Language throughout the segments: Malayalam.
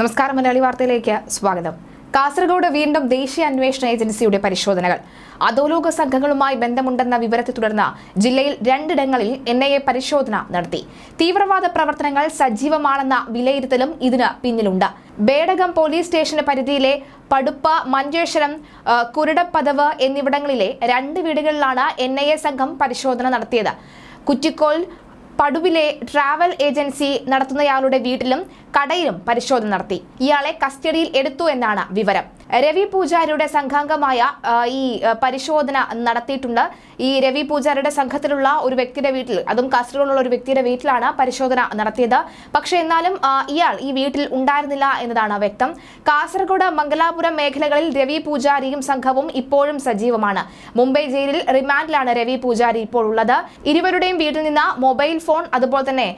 നമസ്കാരം മലയാളി വാർത്തയിലേക്ക് സ്വാഗതം. കാസർഗോഡ് വീണ്ടും ദേശീയ അന്വേഷണ ഏജൻസിയുടെ പരിശോധനകൾ. അധോലോക സംഘങ്ങളുമായി ബന്ധമുണ്ടെന്ന വിവരത്തെ തുടർന്ന് ജില്ലയിൽ രണ്ടിടങ്ങളിൽ എൻ ഐ എ പരിശോധന നടത്തി. തീവ്രവാദ പ്രവർത്തനങ്ങൾ സജീവമാണെന്ന വിലയിരുത്തലും ഇതിന് പിന്നിലുണ്ട്. ബേഡകം പോലീസ് സ്റ്റേഷന് പരിധിയിലെ പടുപ്പ മഞ്ചേശ്വരം കുരുടപ്പതവ് എന്നിവിടങ്ങളിലെ രണ്ട് വീടുകളിലാണ് എൻ സംഘം പരിശോധന നടത്തിയത്. കുറ്റിക്കോൽ പടുവിലെ ട്രാവൽ ഏജൻസി നടത്തുന്നയാളുടെ വീട്ടിലും കടയിലും പരിശോധന നടത്തി. ഇയാളെ കസ്റ്റഡിയിൽ എടുത്തു എന്നാണ് വിവരം. രവി പൂജാരിയുടെ സംഘാംഗമായ ഈ പരിശോധന നടത്തിയിട്ടുണ്ട്. ഈ രവി പൂജാരിയുടെ സംഘത്തിലുള്ള ഒരു വ്യക്തിയുടെ വീട്ടിൽ അതും കാസർഗോഡുള്ള ഒരു വ്യക്തിയുടെ വീട്ടിലാണ് പരിശോധന നടത്തിയത്. പക്ഷേ എന്നാലും ഇയാൾ ഈ വീട്ടിൽ ഉണ്ടായിരുന്നില്ല എന്നതാണ് വ്യക്തം. കാസർഗോഡ് മംഗലാപുരം മേഖലകളിൽ രവി പൂജാരിയും സംഘവും ഇപ്പോഴും സജീവമാണ്. മുംബൈ ജയിലിൽ റിമാൻഡിലാണ് രവി പൂജാരി ഇപ്പോൾ ഉള്ളത്. ഇരുവരുടെയും വീട്ടിൽ നിന്ന് മൊബൈൽ ഫോൺ അതുപോലെ തന്നെ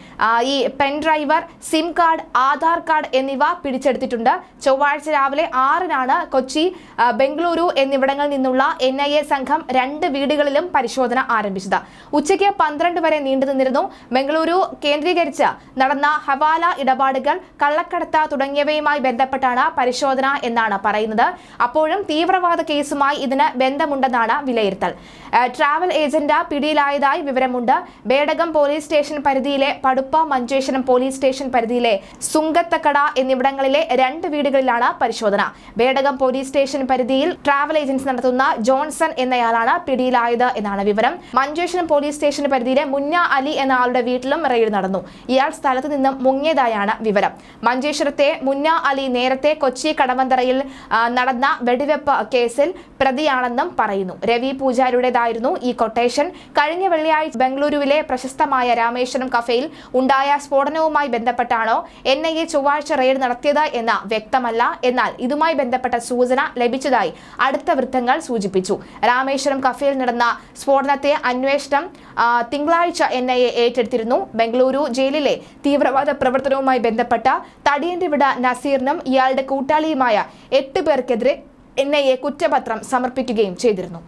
ഈ pen driver SIM card Aadhaar card എന്നിവ പിടിച്ചെടുത്തിട്ടുണ്ട്. ചൊവ്വാഴ്ച രാവിലെ ആറിനാണ് കൊച്ചി ബംഗളൂരു എന്നിവിടങ്ങളിൽ നിന്നുള്ള എൻ ഐ എ സംഘം രണ്ട് വീടുകളിലും പരിശോധന ആരംഭിച്ചത്. ഉച്ചയ്ക്ക് പന്ത്രണ്ട് വരെ നീണ്ടു നിന്നിരുന്നു. ബംഗളൂരു കേന്ദ്രീകരിച്ച് നടന്ന ഹവാല ഇടപാടുകൾ കള്ളക്കടത്ത് തുടങ്ങിയവയുമായി ബന്ധപ്പെട്ടാണ് പരിശോധന എന്നാണ് പറയുന്നത്. അപ്പോഴും തീവ്രവാദ കേസുമായി ഇതിന് ബന്ധമുണ്ടെന്നാണ് വിലയിരുത്തൽ. ട്രാവൽ ഏജന്റ് പിടിയിലായതായി വിവരമുണ്ട്. ബേഡകം പോലീസ് സ്റ്റേഷൻ പരിധിയിലെ പടുപ്പ മഞ്ചേശ്വരം പോലീസ് സ്റ്റേഷൻ പരിധിയിലെ സുങ്കത്തക്കട എന്നിവിടങ്ങളിലെ രണ്ട് വീടുകളിലാണ് പരിശോധന. വേടകം പോലീസ് സ്റ്റേഷൻ പരിധിയിൽ ട്രാവൽ ഏജൻസി നടത്തുന്ന ജോൺസൺ എന്നയാളാണ് പിടിയിലായത് എന്നാണ് വിവരം. മഞ്ചേശ്വരം പോലീസ് സ്റ്റേഷൻ പരിധിയിലെ മുന്ന അലി എന്ന ആളുടെ വീട്ടിലും റെയ്ഡ് നടന്നു. ഇയാൾ സ്ഥലത്ത് നിന്നും മുങ്ങിയതായാണ് വിവരം. മഞ്ചേശ്വരത്തെ മുന്ന അലി നേരത്തെ കൊച്ചി കടവന്തറയിൽ നടന്ന വെടിവെപ്പ് കേസിൽ പ്രതിയാണെന്നും പറയുന്നു. രവി പൂജാരിയുടേതായിരുന്നു ഈ കൊട്ടേഷൻ. കഴിഞ്ഞ വെള്ളിയാഴ്ച ബംഗളൂരുവിലെ പ്രശസ്തമായ രാമേശ്വരം കഫേയിൽ ഉണ്ടായ സ്ഫോടനവുമായി ബന്ധപ്പെട്ടാണോ എൻ ഐ എ ചൊവ്വാഴ്ച റെയ്ഡ് നടത്തിയത് എന്ന് വ്യക്തമല്ല. എന്നാൽ ഇതുമായി ബന്ധപ്പെട്ട സൂചന ലഭിച്ചതായി അടുത്ത വൃത്തങ്ങൾ സൂചിപ്പിച്ചു. രാമേശ്വരം കഫേൽ നടന്ന സ്ഫോടനത്തെ അന്വേഷണം തിങ്കളാഴ്ച എൻ ഐ എ ഏറ്റെടുത്തിരുന്നു. ബംഗളൂരു ജയിലിലെ തീവ്രവാദ പ്രവർത്തനവുമായി ബന്ധപ്പെട്ട തടിയന്റെവിട നസീറിനും ഇയാളുടെ കൂട്ടാളിയുമായ എട്ട് പേർക്കെതിരെ എൻ ഐ എ കുറ്റപത്രം സമർപ്പിക്കുകയും ചെയ്തിരുന്നു.